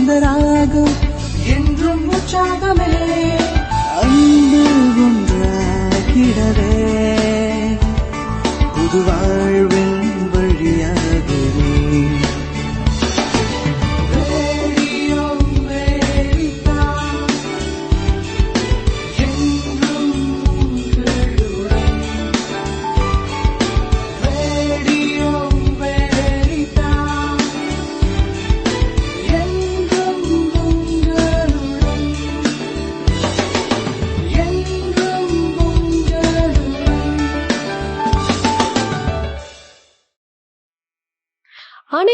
सुंदरा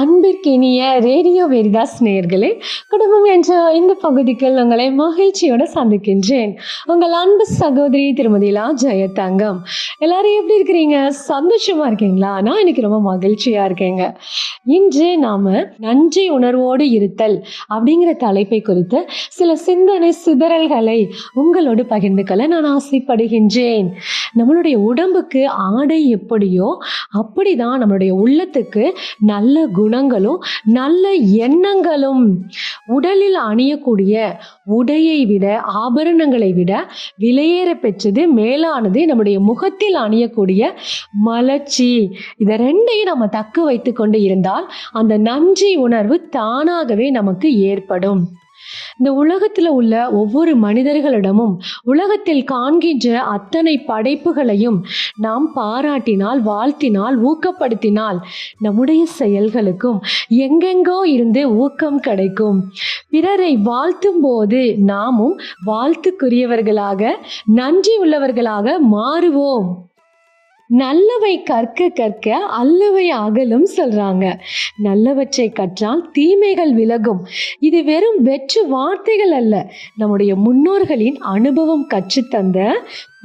அன்பிற்கினிய radio Veritas நேர்களே குடும்பம் என்ற இந்த பகுதிக்குள் உங்களை மகிழ்ச்சியோட சந்திக்கின்றேன். உங்கள் அன்பு சகோதரி திருமதி லா ஜெயதங்கம். எல்லாரும் எப்படி இருக்கிறீங்க? சந்தோஷமா இருக்கீங்களா? நான் இன்னைக்கு ரொம்ப மகிழ்ச்சியா இருக்கேங்க. இன்று நாம நன்றி உணர்வோடு இருத்தல் அப்படிங்கிற தலைப்பை குறித்து சில சிந்தனை சிதறல்களை உங்களோடு பகிர்ந்து கொள்ள நான் ஆசைப்படுகின்றேன். நம்மளுடைய உடம்புக்கு ஆடை எப்படியோ அப்படிதான் நம்மளுடைய உள்ளத்துக்கு நல்ல குணங்களும் நல்ல எண்ணங்களும். உடலில் அணியக்கூடிய உடையை விட ஆபரணங்களை விட விலையேற பெற்றது மேலானது நம்முடைய முகத்தில் அணியக்கூடிய மலர்ச்சி. இதை ரெண்டையும் நம்ம தக்க வைத்து கொண்டு இருந்தால் அந்த நன்றி உணர்வு தானாகவே நமக்கு ஏற்படும். இந்த உலகத்தில் உள்ள ஒவ்வொரு மனிதர்களிடமும் உலகத்தில் காண்கின்ற அத்தனை படைப்புகளையும் நாம் பாராட்டினால் வாழ்த்தினால் ஊக்கப்படுத்தினால் நம்முடைய செயல்களுக்கும் எங்கெங்கோ இருந்து ஊக்கம் கிடைக்கும். பிறரை வாழ்த்தும் போது நாமும் வாழ்த்துக்குரியவர்களாக நன்றி உள்ளவர்களாக மாறுவோம். நல்லவை கற்க கற்க அல்லவை அகலும் சொல்றாங்க. நல்லவற்றை கற்றால் தீமைகள் விலகும். இது வெறும் வெற்று வார்த்தைகள் அல்ல. நம்முடைய முன்னோர்களின் அனுபவம் கற்றுத்தந்த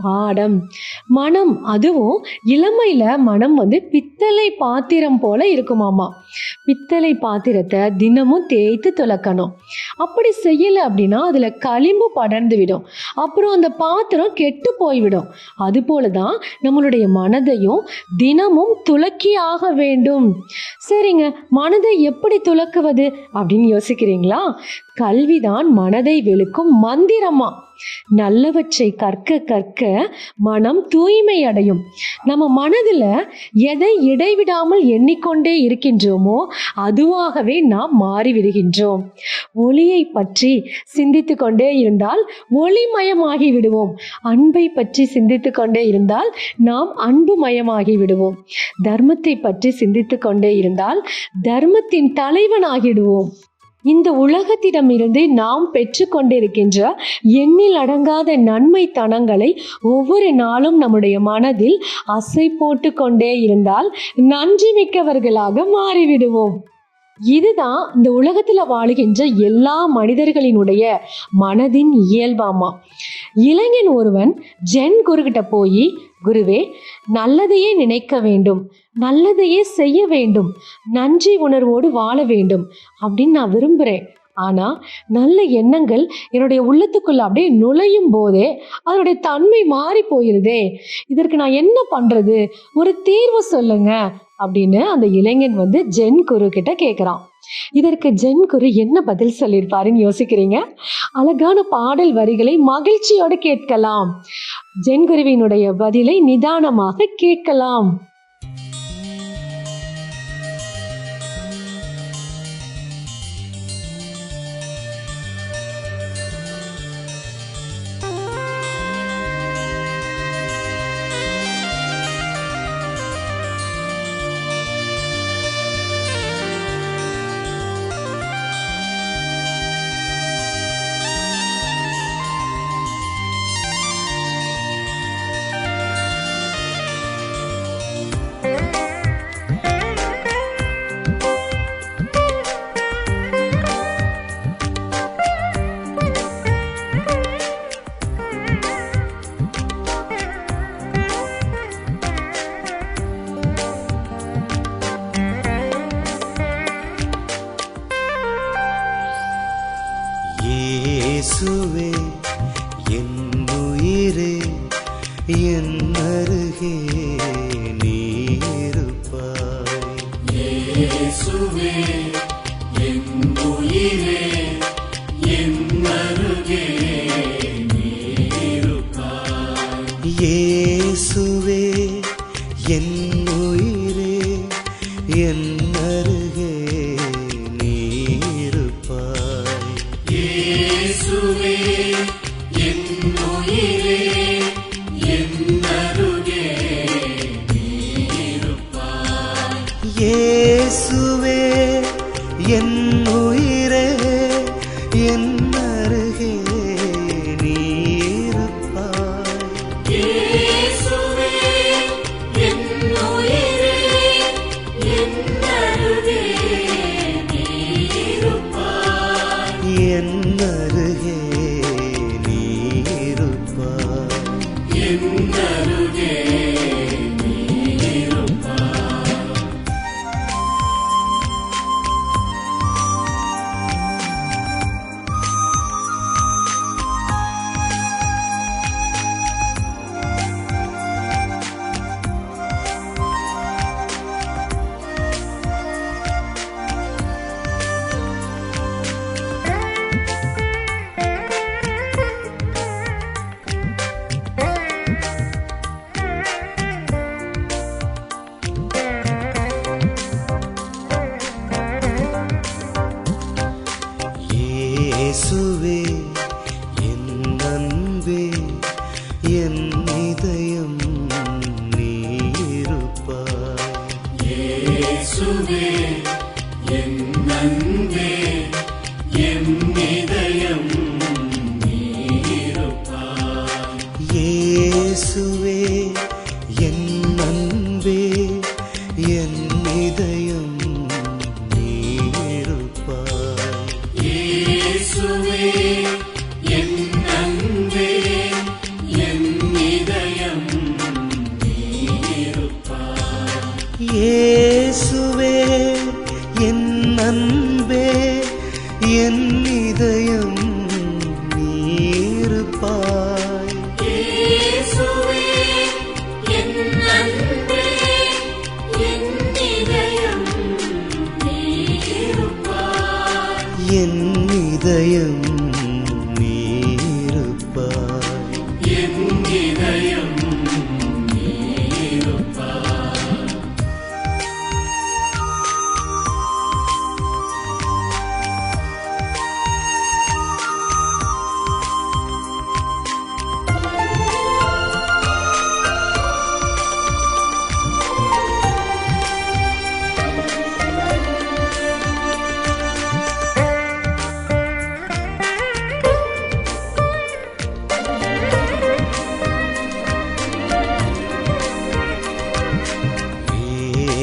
பாடம். மனம் அதுவும் இளமையில மனம் வந்து பித்தளை பாத்திரம் போல இருக்குமாமா. பித்தளை பாத்திரத்தை தினமும் தேய்த்து துலக்கணும் அப்படி செய்யலை அப்படின்னா அதில் களிம்பு படர்ந்து விடும் அப்புறம் அந்த பாத்திரம் கெட்டு போய்விடும். அதுபோல தான் நம்மளுடைய மனதையும் தினமும் துளக்கி ஆக வேண்டும். சரிங்க மனதை எப்படி துலக்குவது அப்படின்னு யோசிக்கிறீங்களா? கல்விதான் மனதை வெளுக்கும் மந்திரமா. நல்லவற்றை கற்க கற்க மனம் தூய்மை அடையும் நம்ம மனதில் எதை இடைவிடாமல் எண்ணிக்கொண்டே இருக்கின்றோமோ அதுவாகவே நாம் மாறிவிடுகின்றோம். ஒளியை பற்றி சிந்தித்து கொண்டே இருந்தால் ஒளிமயமாகி விடுவோம். அன்பை பற்றி சிந்தித்து கொண்டே இருந்தால் நாம் அன்புமயமாகி விடுவோம். தர்மத்தை பற்றி சிந்தித்து கொண்டே இருந்தால் தர்மத்தின் தலைவனாகிடுவோம். இந்த உலகத்திடமிருந்து நாம் பெற்றுக்கொண்டிருக்கின்ற எண்ணில் அடங்காத நன்மை தனங்களை ஒவ்வொரு நாளும் நம்முடைய மனதில் அசை போட்டு கொண்டே இருந்தால் நன்றி மிக்கவர்களாக மாறிவிடுவோம். இதுதான் இந்த உலகத்துல வாழுகின்ற எல்லா மனிதர்களினுடைய மனதின் இயல்பாமா இளைஞன் ஒருவன் ஜென் குருகிட்ட போய் குருவே நல்லதையே நினைக்க வேண்டும். நல்லதையே செய்ய வேண்டும். நன்றி உணர்வோடு வாழ வேண்டும். அப்படின்னு நான் விரும்புகிறேன் ஆனால் நல்ல எண்ணங்கள் என்னுடைய உள்ளத்துக்குள்ள அப்படியே நுழையும் போதே அதனுடைய தன்மை மாறி போயிருதே. இதற்கு நான் என்ன பண்ணுறது ஒரு தீர்வு சொல்லுங்க அப்படின்னு அந்த இளைஞன் வந்து ஜென் குரு கிட்ட கேட்குறான் இதற்கு ஜென் குரு என்ன பதில் சொல்லியிருப்பாருன்னு யோசிக்கிறீங்க? அழகான பாடல் வரிகளை மகிழ்ச்சியோடு கேட்கலாம். ஜென் குருவினுடைய பதிலை நிதானமாக கேட்கலாம். இயேசுவே என்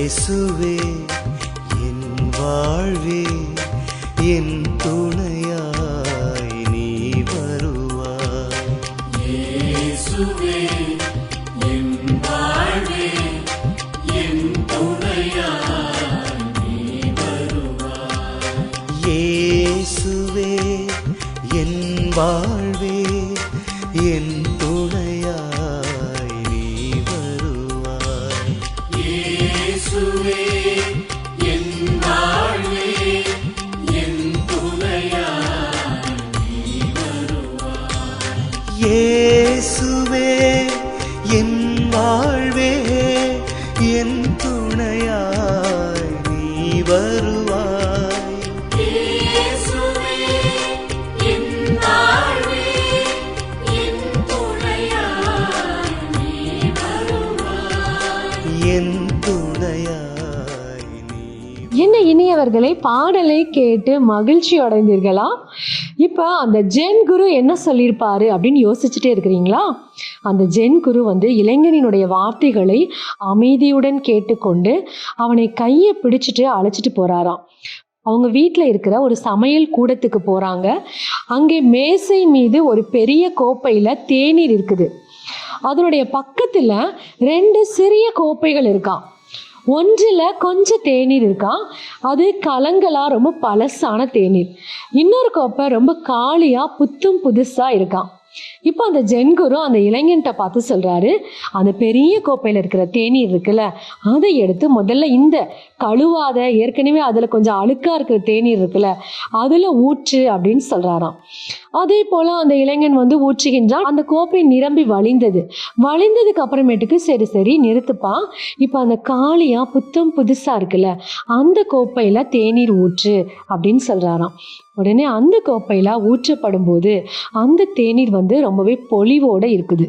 இயேசுவே என் வாழ்வே என் துணை என் துணையாய் நீ வருவாய். என் துணையாய் நீ என்ன இனியவர்களை பாடலை கேட்டு மகிழ்ச்சி அடைந்தீர்களா? இப்போ அந்த ஜென் குரு என்ன சொல்லியிருப்பாரு அப்படின்னு யோசிச்சுட்டே இருக்கிறீங்களா? அந்த ஜென் குரு வந்து இளைஞனினுடைய வார்த்தைகளை அமைதியுடன் கேட்டுக்கொண்டு அவனை கையை பிடிச்சிட்டு அழைச்சிட்டு போறாராம். அவங்க வீட்டில் இருக்கிற ஒரு சமையல் கூடத்துக்கு போகிறாங்க அங்கே மேசை மீது ஒரு பெரிய கோப்பையில் தேநீர் இருக்குது. அதனுடைய பக்கத்தில் ரெண்டு சிறிய கோப்பைகள் இருக்கான் ஒன்றில் கொஞ்சம் தேநீர் இருக்கான் அது கலங்களாக ரொம்ப பழசான தேநீர். இன்னொரு கோப்பை ரொம்ப காலியாக புத்தும் புதுசாக இருக்கான் இப்போ அந்த ஜென்குரு அந்த இளைஞன்ட்ட பார்த்து சொல்கிறாரு அந்த பெரிய கோப்பையில் இருக்கிற தேநீர் இருக்குல்ல அதை எடுத்து முதல்ல இந்த கழுவாத ஏற்கனவே அதில் கொஞ்சம் அழுக்காக இருக்கிற தேநீர் இருக்குல்ல அதில் ஊற்று அப்படின்னு சொல்கிறாராம் அதே போல் அந்த இளைஞன் வந்து ஊற்றுகின்றான் அந்த கோப்பை நிரம்பி வழிந்தது. வழிந்ததுக்கு அப்புறமேட்டுக்கு சரி சரி நிறுத்துப்பா. இப்போ அந்த காளியாக புத்தம் புதுசாக இருக்குல்ல அந்த கோப்பையில் தேநீர் ஊற்று அப்படின்னு சொல்கிறாராம் உடனே அந்த கோப்பையில ஊற்றப்படும் போது அந்த தேநீர் வந்து ரொம்பவே பொலிவோட இருக்குது.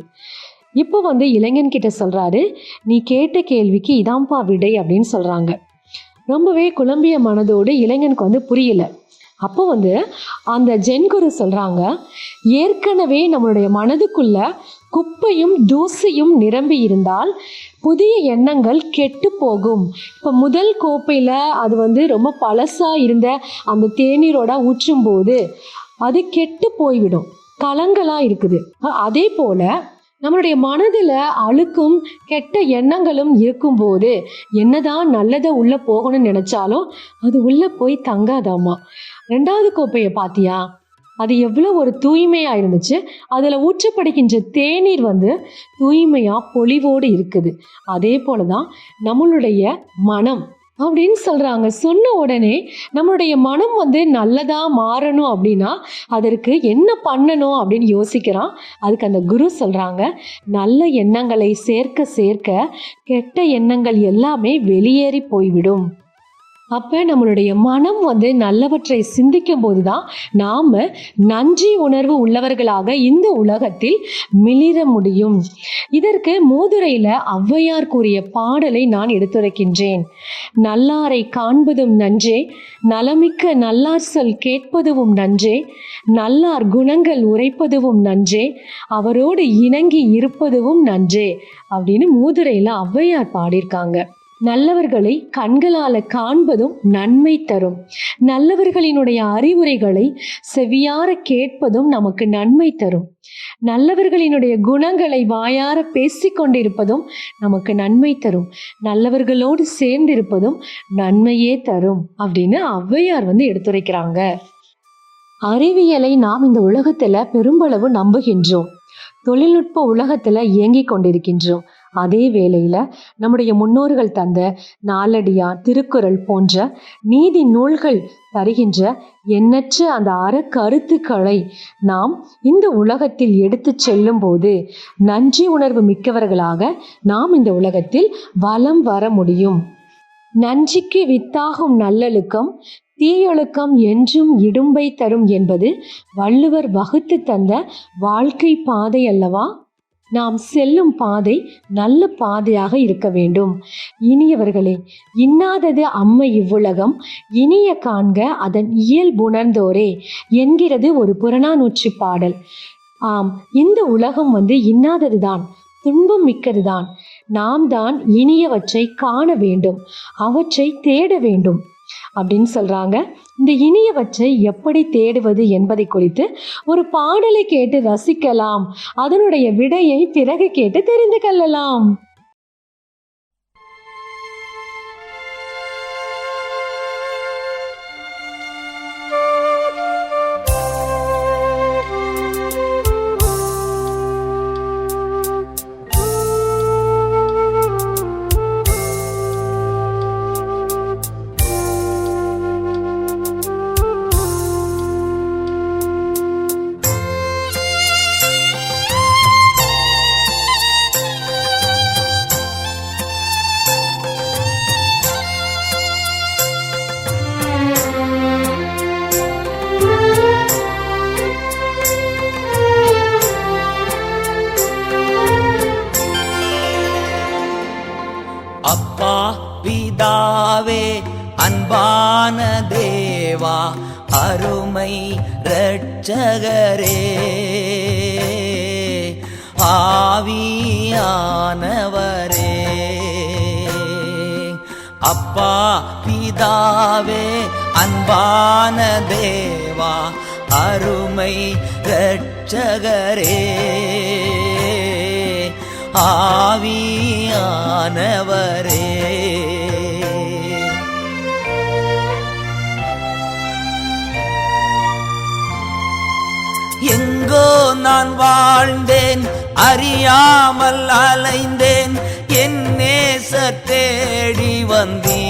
இப்போ வந்து இளைஞன் கிட்ட சொல்றாரு நீ கேட்ட கேள்விக்கு இதான்ப்பா விடை அப்படின்னு சொல்றாங்க. ரொம்பவே குழம்பிய மனதோடு இளைஞனுக்கு வந்து புரியல. அப்போ வந்து அந்த ஜென்குரு சொல்கிறாங்க ஏற்கனவே நம்மளுடைய மனதுக்குள்ள குப்பையும் தூசியும் நிரம்பி இருந்தால் புதிய எண்ணங்கள் கெட்டு போகும். இப்போ முதல் கோப்பையில் அது வந்து ரொம்ப பழசாக இருந்த அந்த தேநீரோட ஊற்றும் போது அது கெட்டு போய்விடும். கலங்களாக இருக்குது. அதே போல் நம்மளுடைய மனதில் அழுக்கும் கெட்ட எண்ணங்களும் இருக்கும்போது என்னதான் நல்லதை உள்ளே போகணும்னு நினச்சாலும் அது உள்ளே போய் தங்காதாம்மா ரெண்டாவது கோப்பையை பார்த்தியா அது எவ்வளோ ஒரு தூய்மையாக இருந்துச்சு. அதில் ஊற்றப்படுகின்ற தேநீர் வந்து தூய்மையாக பொலிவோடு இருக்குது. அதே போல தான் நம்மளுடைய மனம் அப்படின்னு சொல்கிறாங்க சொன்ன உடனே நம்மளுடைய மனம் வந்து நல்லதாக மாறணும் அப்படின்னா அதற்கு என்ன பண்ணணும் அப்படின்னு யோசிக்கிறான். அதுக்கு அந்த குரு சொல்கிறாங்க நல்ல எண்ணங்களை சேர்க்க சேர்க்க கெட்ட எண்ணங்கள் எல்லாமே வெளியேறி போய்விடும். அப்போ நம்மளுடைய மனம் வந்து நல்லவற்றை சிந்திக்கும் போது தான் நாம் நன்றி உணர்வு உள்ளவர்களாக இந்த உலகத்தில் மிளிர முடியும். இதற்கு மூதுரையில் ஔவையார் கூறிய பாடலை நான் எடுத்துரைக்கின்றேன். நல்லாரை காண்பதும் நன்றே நலமிக்க நல்லார் சொல் கேட்பதுவும் நன்றே நல்லார் குணங்கள் உரைப்பதுவும் நன்றே அவரோடு இணங்கி இருப்பதுவும் நன்றே அப்படின்னு மூதுரையில் ஔவையார் பாடியிருக்காங்க. நல்லவர்களை கண்களால காண்பதும் நன்மை தரும். நல்லவர்களினுடைய அறிவுரைகளை செவியார கேட்பதும் நமக்கு நன்மை தரும். நல்லவர்களினுடைய குணங்களை வாயார பேசிக்கொண்டிருப்பதும் நமக்கு நன்மை தரும். நல்லவர்களோடு சேர்ந்திருப்பதும் நன்மையே தரும் அப்படின்னு ஔவையார் வந்து எடுத்துரைக்கிறாங்க. அறிவியலை நாம் இந்த உலகத்துல பெரும்பளவு நம்புகின்றோம். தொழில்நுட்ப உலகத்துல இயங்கிக் கொண்டிருக்கின்றோம் அதே வேளையில் நம்முடைய முன்னோர்கள் தந்த நாலடியா திருக்குறள் போன்ற நீதி நூல்கள் தருகின்ற எண்ணற்ற அந்த அறக்கருத்துக்களை நாம் இந்த உலகத்தில் எடுத்து செல்லும் போது நன்றி உணர்வு மிக்கவர்களாக நாம் இந்த உலகத்தில் வலம் வர முடியும். நன்றிக்கு வித்தாகும் நல்லொழுக்கம் தீயொழுக்கம் என்றும் இடும்பை தரும் என்பது வள்ளுவர் வகுத்து தந்த வாழ்க்கை பாதை அல்லவா? நாம் செல்லும் பாதை நல்ல பாதையாக இருக்க வேண்டும். இனியவர்களே இன்னாதது அம்மை இவ்வுலகம் இனிய காண்க அதன் இயல்புணர்ந்தோரே என்கிறது ஒரு புறநானூற்று பாடல். ஆம் இந்த உலகம் வந்து இன்னாததுதான் துன்பம் மிக்கதுதான். நாம் தான் இனியவற்றை காண வேண்டும் அவற்றை தேட வேண்டும். அப்படின்னு சொல்கிறாங்க இந்த இனியவற்றை எப்படி தேடுவது என்பதை குறித்து ஒரு பாடலை கேட்டு ரசிக்கலாம். அதனுடைய விடையை பிறகு கேட்டு தெரிந்து கொள்ளலாம். ஆவியானவரே அப்பா பிதாவே அன்பான தேவா அருமை ரட்சகரே ஆவியானவரே. எங்கோ நான் வாழ்ந்தேன் அறியாமல் அலைந்தேன் என் நேச தேடி வந்தீ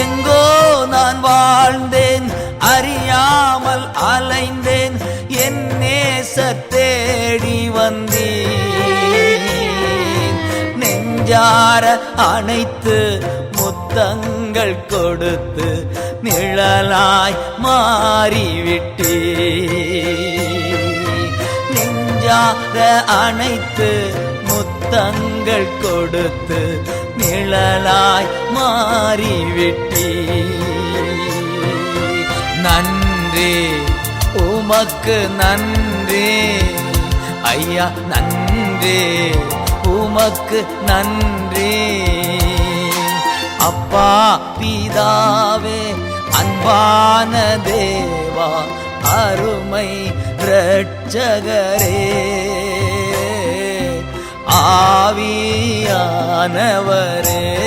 எங்கோ நான் வாழ்ந்தேன் அறியாமல் அலைந்தேன் என் நேச தேடி வந்தேன். நெஞ்சார அனைத்து முத்தங்கள் கொடுத்து நிழலாய் மாறிவிட்டே நெஞ்சார அனைத்து முத்தங்கள் கொடுத்து நிழலாய் மாறிவிட்டே நன்றி உமக்கு நன்றி. ஐயா நன்றி உமக்கு நன்றி. அப்பா பிதாவே அன்பான தேவா அருமை ரட்சகரே ஆவியானவரே.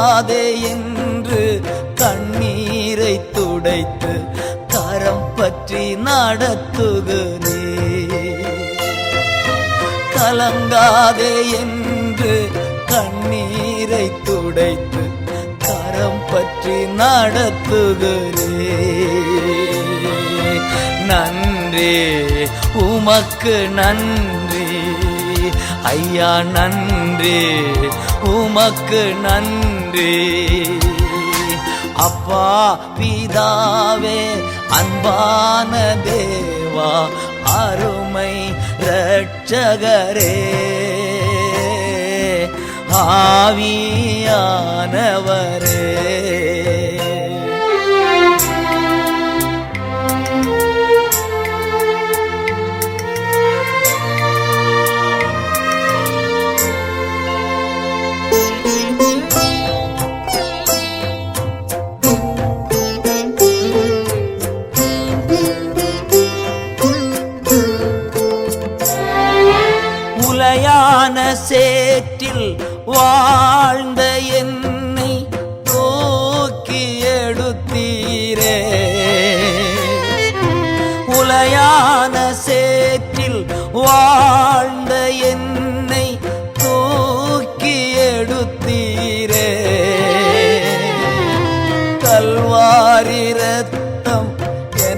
கலங்காதே என்று கண்ணீரை துடைத்து கரம் பற்றி நடத்துகிறே கலங்காதே என்று கண்ணீரை துடைத்து கரம் பற்றி நடத்துகிறே நன்றி உமக்கு நன்றி. ஐயா நன்றி உமக்கு நன்றி. அப்பா பிதாவே அன்பான தேவா அருமை ரட்சகரே ஆவியானவரே.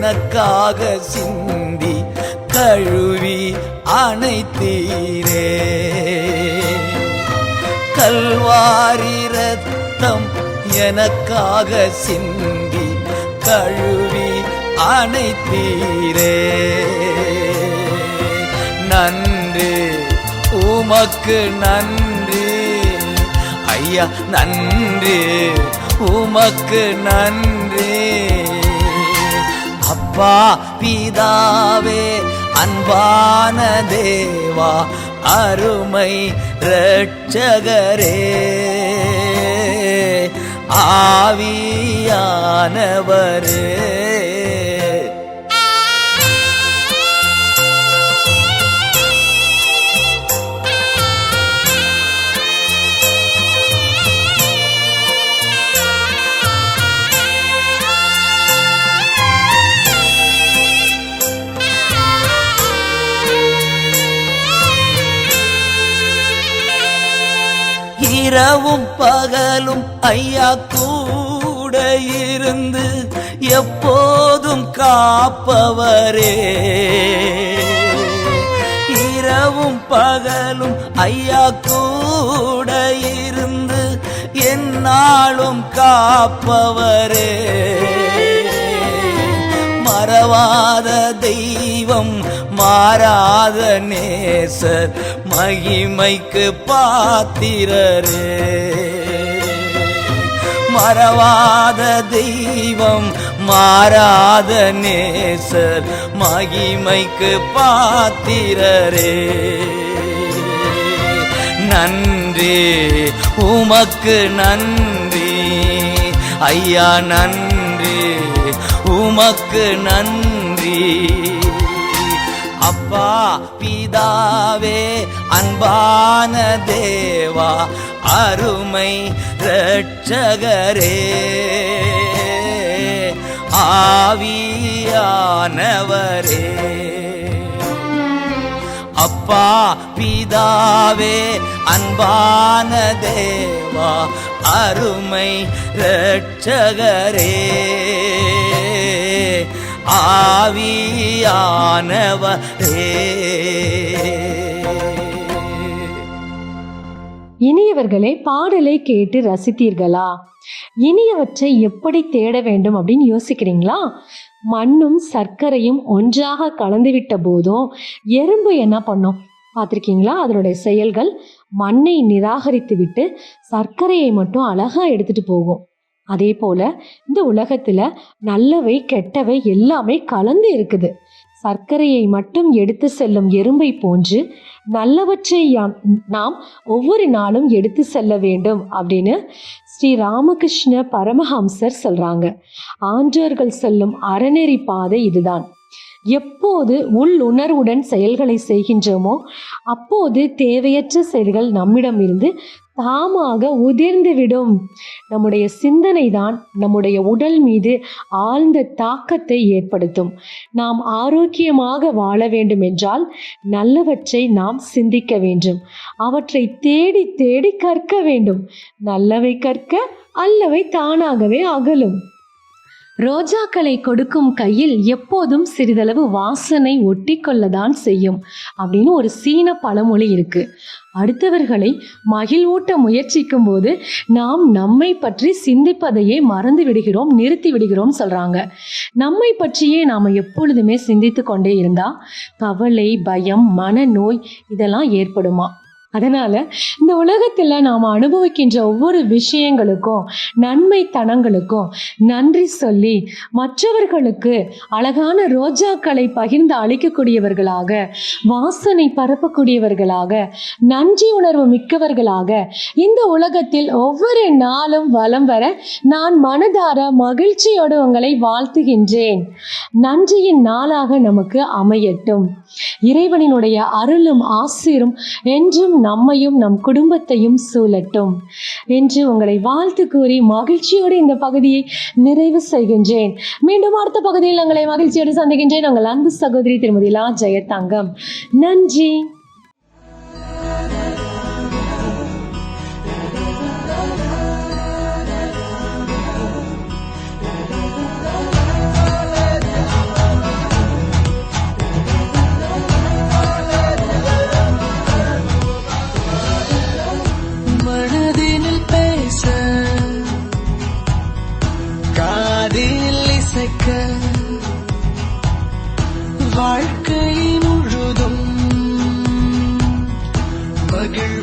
எனக்காக சிந்தி கழுவி அணைத்தீரே. கல்வாரி ரத்தம் எனக்காக சிந்தி கழுவி அணைத்தீரே. நன்றி உமக்கு நன்றி. ஐயா நன்றி உமக்கு நன்றி. அப்பா பிதாவே அன்பான தேவா அருமை ரட்சகரே ஆவியானவரே. இரவும் பகலும் ஐயா கூட இருந்து எப்போதும் காப்பவரே. இரவும் பகலும் ஐயா கூட இருந்து என்னாலும் காப்பவரே. மறவாத தெய்வம் மாறாத நேசர் மகிமைக்கு பாத்திரரே. மறவாத தெய்வம் மாறாத நேசர் மகிமைக்கு பாத்திரரே. நன்றி உமக்கு நன்றி. ஐயா நன்றி உமக்கு நன்றி. அப்பா பிதாவே அன்பான தேவா அருமை ரட்சகரே ஆவியானவரே. அப்பா பிதாவே அன்பான தேவா அருமை ரட்சகரே ஆவியானவரே. இனியவர்களே பாடலை கேட்டு ரசித்தீர்களா? இனியவற்றை எப்படி தேட வேண்டும் அப்படின்னு யோசிக்கிறீங்களா? மண்ணும் சர்க்கரையும் ஒன்றாக கலந்துவிட்ட போதும் எறும்பு என்ன பண்ணும்? பார்த்துருக்கீங்களா? அதனுடைய செயல்கள் மண்ணை நிராகரித்து விட்டு சர்க்கரையை மட்டும் அழகாக எடுத்துகிட்டு போகும். அதே போல இந்த உலகத்துல நல்லவை கெட்டவை எல்லாமே கலந்து இருக்குது. சர்க்கரையை மட்டும் எடுத்து செல்லும் எறும்பை போன்று நல்லவற்றை நாம் ஒவ்வொரு நாளும் எடுத்து செல்ல வேண்டும் அப்படின்னு ஸ்ரீ ராமகிருஷ்ண பரமஹம்சர் சொல்றாங்க. ஆன்றோர்கள் செல்லும் அறநெறி பாதை இதுதான். எப்போது உள்ளுணர்வுடன் செயல்களை செய்கின்றோமோ அப்போது தேவையற்ற செயல்கள் நம்மிடமிருந்து தாமாக உதிர்ந்து விடும் நம்முடைய சிந்தனை தான் நம்முடைய உடல் மீது ஆழ்ந்த தாக்கத்தை ஏற்படுத்தும். நாம் ஆரோக்கியமாக வாழ வேண்டும் என்றால் நல்லவற்றை நாம் சிந்திக்க வேண்டும். அவற்றை தேடி தேடி கற்க வேண்டும். நல்லவை கற்க அல்லவை தானாகவே அகலும். ரோஜாக்களை கொடுக்கும் கையில் எப்போதும் சிறிதளவு வாசனை ஒட்டி கொள்ளதான் செய்யும் அப்படின்னு ஒரு சீன பழமொழி இருக்கு. அடுத்தவர்களை மகிழ்வூட்ட முயற்சிக்கும் போது நாம் நம்மை பற்றி சிந்திப்பதையே மறந்து விடுகிறோம் நிறுத்தி விடுகிறோம் சொல்றாங்க. நம்மை பற்றியே நாம் எப்பொழுதுமே சிந்தித்து கொண்டே இருந்தா கவலை பயம் மனநோய் இதெல்லாம் ஏற்படுமா? அதனால இந்த உலகத்தில் நாம் அனுபவிக்கின்ற ஒவ்வொரு விஷயங்களுக்கும் நன்மைத்தனங்களுக்கும் நன்றி சொல்லி மற்றவர்களுக்கு அழகான ரோஜாக்களை பகிர்ந்து அளிக்கக்கூடியவர்களாக வாசனை பரப்பக்கூடியவர்களாக நன்றி உணர்வு மிக்கவர்களாக இந்த உலகத்தில் ஒவ்வொரு நாளும் வலம் வர நான் மனதார மகிழ்ச்சியோடு உங்களை வாழ்த்துகின்றேன். நன்றியின் நாளாக நமக்கு அமையட்டும். இறைவனினுடைய அருளும் ஆசிரும் என்றும் நம்மையும் நம் குடும்பத்தையும் சூழட்டும் என்று உங்களை வாழ்த்து கூறி மகிழ்ச்சியோடு இந்த பகுதியை நிறைவு செய்கின்றேன். மீண்டும் அடுத்த பகுதியில் உங்களை மகிழ்ச்சியோடு சந்திக்கின்றேன். உங்கள் அன்பு சகோதரி திருமதி லா ஜெயத்தங்கம் நன்றி. இசைக்க வாழ்க்கை முழுதும் மகிழ்வில்